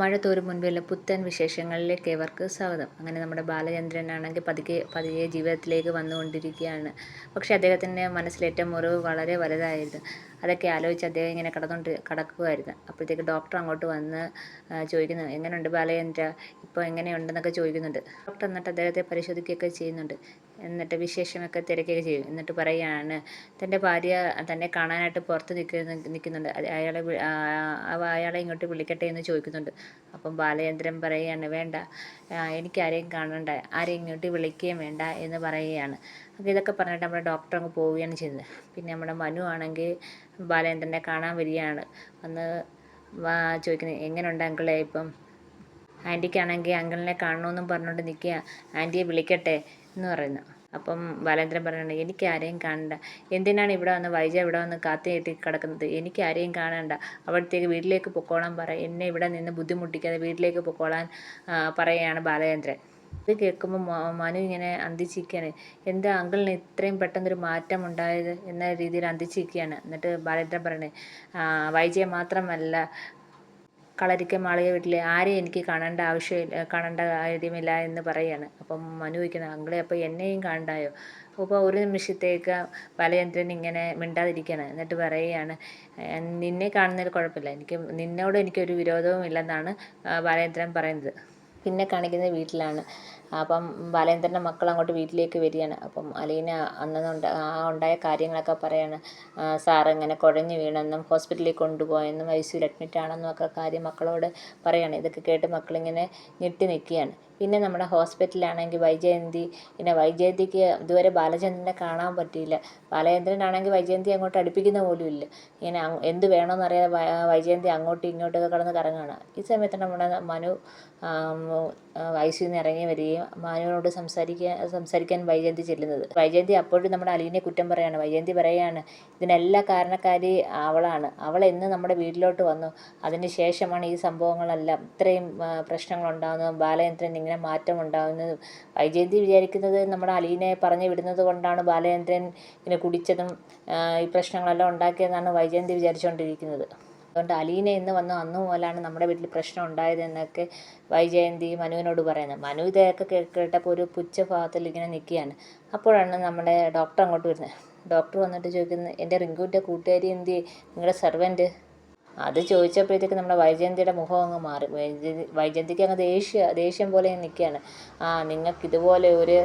മഴ തോരും മുൻപുള്ള പുത്തൻ വിശേഷങ്ങളിലേക്ക് ഏവർക്ക് സ്വാഗതം. അങ്ങനെ നമ്മുടെ ബാലചന്ദ്രനാണെങ്കിൽ പതുക്കെ പതിയെ ജീവിതത്തിലേക്ക് വന്നുകൊണ്ടിരിക്കുകയാണ്. പക്ഷേ അദ്ദേഹത്തിന്റെ മനസ്സിലേറ്റ മുറിവ് വളരെ വലുതായിരുന്നു. അതൊക്കെ ആലോചിച്ച് അദ്ദേഹം ഇങ്ങനെ കിടന്നുകൊണ്ട് കിടക്കുമായിരുന്നു അപ്പോഴത്തേക്ക് ഡോക്ടർ അങ്ങോട്ട് വന്ന് ചോദിക്കുന്നു എങ്ങനെയുണ്ട് ബാലചന്ദ്ര? ഇപ്പോൾ എങ്ങനെയുണ്ടെന്നൊക്കെ ചോദിക്കുന്നുണ്ട്. ഡോക്ടർ എന്നിട്ട് അദ്ദേഹത്തെ പരിശോധിക്കുകയൊക്കെ ചെയ്യുന്നുണ്ട്. എന്നിട്ട് വിശേഷമൊക്കെ തിരക്കുകയൊക്കെ ചെയ്യും. എന്നിട്ട് പറയുകയാണ് തന്റെ ഭാര്യ തന്നെ കാണാനായിട്ട് പുറത്ത് നിൽക്കുന്ന നിൽക്കുന്നുണ്ട്. അയാളെ അയാളെ ഇങ്ങോട്ട് വിളിക്കട്ടെ എന്ന് ചോദിക്കുന്നുണ്ട്. അപ്പം ബാലചന്ദ്രൻ പറയുകയാണ് വേണ്ട എനിക്ക് ആരെയും കാണണ്ട ആരെയും ഇങ്ങോട്ട് വിളിക്കുകയും വേണ്ട എന്ന് പറയുകയാണ്. അപ്പോൾ ഇതൊക്കെ പറഞ്ഞിട്ട് നമ്മുടെ ഡോക്ടർ അങ്ങ് പോവുകയാണ് ചെയ്തത്. പിന്നെ നമ്മുടെ മനു ആണെങ്കിൽ ബാലേന്ദ്രനെ കാണാൻ വരികയാണ്. വന്ന് ചോദിക്കുന്നത് എങ്ങനെയുണ്ട് അങ്കിളെ ഇപ്പം? ആന്റിക്കാണെങ്കിൽ അങ്കിളിനെ കാണണമെന്നും പറഞ്ഞുകൊണ്ട് നിൽക്കുക. ആന്റിയെ വിളിക്കട്ടെ എന്ന് പറയുന്നു. അപ്പം ബാലേന്ദ്രൻ പറയുന്നുണ്ട് എനിക്ക് ആരെയും കാണണ്ട. എന്തിനാണ് ഇവിടെ വന്ന് വൈജ ഇവിടെ വന്ന് കാത്തിയേറ്റി കിടക്കുന്നത്? എനിക്ക് ആരെയും കാണണ്ട. അവിടത്തേക്ക് വീട്ടിലേക്ക് പൊക്കോളാൻ പറ. എന്നെ ഇവിടെ നിന്ന് ബുദ്ധിമുട്ടിക്കാതെ വീട്ടിലേക്ക് പൊക്കോളാൻ പറയുകയാണ് ബാലചന്ദ്രൻ ഇത് കേൾക്കുമ്പോൾ മനു ഇങ്ങനെ അന്തിച്ചിരിക്കുകയാണ്. എന്താ അങ്കിളിന് ഇത്രയും പെട്ടെന്നൊരു മാറ്റം ഉണ്ടായത് എന്ന രീതിയിൽ അന്തിച്ചിരിക്കുകയാണ്. എന്നിട്ട് ബാലേന്ദ്രൻ പറയണേ വൈജയ മാത്രമല്ല കളരിക്ക മാളിക വീട്ടിലെ ആരെയും എനിക്ക് കാണേണ്ട ആവശ്യമില്ല കാണേണ്ട കാര്യമില്ല എന്ന് പറയാണ്. അപ്പം മനു വയ്ക്കുന്ന അങ്കിളെ അപ്പോൾ എന്നെയും കാണണ്ടായോ? അപ്പോൾ ഒരു നിമിഷത്തേക്ക് ബാലചന്ദ്രൻ ഇങ്ങനെ മിണ്ടാതിരിക്കുകയാണ്. എന്നിട്ട് പറയുകയാണ് നിന്നെ കാണുന്നതിൽ കുഴപ്പമില്ല. എനിക്ക് നിന്നോട് എനിക്കൊരു വിരോധവും ഇല്ലെന്നാണ് ബാലചന്ദ്രൻ പറയുന്നത്. പിന്നെ കാണിക്കുന്നത് വീട്ടിലാണ്. അപ്പം ബാലേന്ദ്രന്റെ മക്കൾ അങ്ങോട്ട് വീട്ടിലേക്ക് വരികയാണ്. അപ്പം അലീന അന്ന് ആ ഉണ്ടായ കാര്യങ്ങളൊക്കെ പറയാണ്. സാറ് ഇങ്ങനെ കുഴഞ്ഞു വീണെന്നും ഹോസ്പിറ്റലിൽ കൊണ്ടുപോയെന്നും ഐ സിയിൽ അഡ്മിറ്റ് ആണെന്നും ഒക്കെ കാര്യം മക്കളോട് പറയാണ്. ഇതൊക്കെ കേട്ട് മക്കളിങ്ങനെ ഞെട്ടി നിൽക്കുകയാണ്. പിന്നെ നമ്മുടെ ഹോസ്പിറ്റലാണെങ്കിൽ വൈജയന്തി പിന്നെ വൈജയന്തിക്ക് ഇതുവരെ ബാലചന്ദ്രനെ കാണാൻ പറ്റിയില്ല. ബാലചന്ദ്രനാണെങ്കിൽ വൈജയന്തി അങ്ങോട്ട് അടുപ്പിക്കുന്ന പോലും ഇല്ല. ഇങ്ങനെ എന്ത് വേണമെന്നറിയാതെ വൈജയന്തി അങ്ങോട്ടും ഇങ്ങോട്ടൊക്കെ കടന്ന് കറങ്ങുകയാണ് ഈ സമയത്ത് നമ്മുടെ മനു ഐ സിയിൽ നിന്ന് ഇറങ്ങി വരികയും മനുവിനോട് സംസാരിക്കാൻ സംസാരിക്കാൻ വൈജയന്തി ചെല്ലുന്നത്. വൈജയന്തി അപ്പോഴും നമ്മുടെ അലീനെ കുറ്റം പറയാണ്. വൈജയന്തി പറയുകയാണ് ഇതിനെല്ലാ കാരണക്കാരി അവളാണ്. അവൾ എന്ന് നമ്മുടെ വീട്ടിലോട്ട് വന്നു. അതിന് ശേഷമാണ് ഈ സംഭവങ്ങളെല്ലാം. ഇത്രയും പ്രശ്നങ്ങളുണ്ടാകുന്നതും ബാലചന്ദ്രൻ ഇങ്ങനെ മാറ്റം ഉണ്ടാകുന്നതും വൈജയന്തി വിചാരിക്കുന്നത് നമ്മുടെ അലീനെ പറഞ്ഞു വിടുന്നത് കൊണ്ടാണ് ബാലചന്ദ്രൻ ഇങ്ങനെ കുടിച്ചതും ഈ പ്രശ്നങ്ങളെല്ലാം ഉണ്ടാക്കിയതെന്നാണ് വൈജയന്തി വിചാരിച്ചുകൊണ്ടിരിക്കുന്നത്. അതുകൊണ്ട് അലീന ഇന്ന് വന്ന അന്ന് മുതലാണ് നമ്മുടെ വീട്ടിൽ പ്രശ്നം ഉണ്ടായത് എന്നൊക്കെ വൈജയന്തി മനുവിനോട് പറയുന്നത്. മനു ഇതൊക്കെ കേട്ടപ്പോൾ ഒരു പുച്ച ഭാഗത്തിൽ ഇങ്ങനെ നിൽക്കുകയാണ്. അപ്പോഴാണ് നമ്മുടെ ഡോക്ടർ അങ്ങോട്ട് വരുന്നത്. ഡോക്ടർ വന്നിട്ട് ചോദിക്കുന്നത് എന്റെ റിങ്കുവിന്റെ കൂട്ടുകാരി എന്തി നിങ്ങളുടെ സെർവന്റ് അത് ചോദിച്ചപ്പോഴത്തേക്ക് നമ്മുടെ വൈജയന്തിയുടെ മുഖം അങ്ങ് മാറി. വൈജയന്തി വൈജയന്തിക്ക് അങ്ങ് ദേഷ്യ ദേഷ്യം പോലെ നിൽക്കുകയാണ്. ആ നിങ്ങൾക്ക് ഇതുപോലെ ഒരു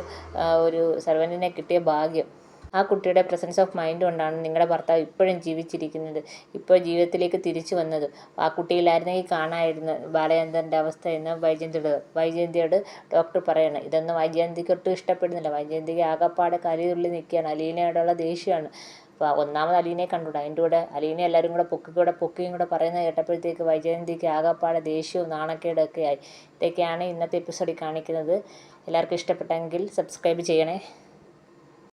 ഒരു സർവന്റിനെ കിട്ടിയ ഭാഗ്യം. ആ കുട്ടിയുടെ പ്രസൻസ് ഓഫ് മൈൻഡ് കൊണ്ടാണ് നിങ്ങളുടെ ഭർത്താവ് ഇപ്പോഴും ജീവിച്ചിരിക്കുന്നത്. ഇപ്പോൾ ജീവിതത്തിലേക്ക് തിരിച്ചു വന്നത്. ആ കുട്ടിയിലായിരുന്നെങ്കിൽ കാണാമായിരുന്നു ബാലചന്ദ്രന്റെ അവസ്ഥ എന്ന് വൈജയന്തിയുടെ വൈജയന്തിയോട് ഡോക്ടർ പറയണം. ഇതൊന്നും വൈജയന്തിക്ക് ഒട്ടും ഇഷ്ടപ്പെടുന്നില്ല. വൈജയന്തിക്ക് ആകപ്പാടെ കലിതുള്ളി നിൽക്കുകയാണ്. അലീനയോടുള്ള ദേഷ്യമാണ്. അപ്പോൾ ഒന്നാമത് അലീനയെ കണ്ടുകൂടാ? അതിന്റെ കൂടെ അലീനെ എല്ലാവരും കൂടെ പൊക്കി കൂടെ പൊക്കിയും കൂടെ പറയുന്നത് കേട്ടപ്പോഴത്തേക്ക് വൈജയന്തിക്ക് ആകപ്പാടെ ദേഷ്യവും നാണക്കേടൊക്കെ ആയി. ഇതൊക്കെയാണ് ഇന്നത്തെ എപ്പിസോഡിൽ കാണിക്കുന്നത്. എല്ലാവർക്കും ഇഷ്ടപ്പെട്ടെങ്കിൽ സബ്സ്ക്രൈബ് ചെയ്യണേ.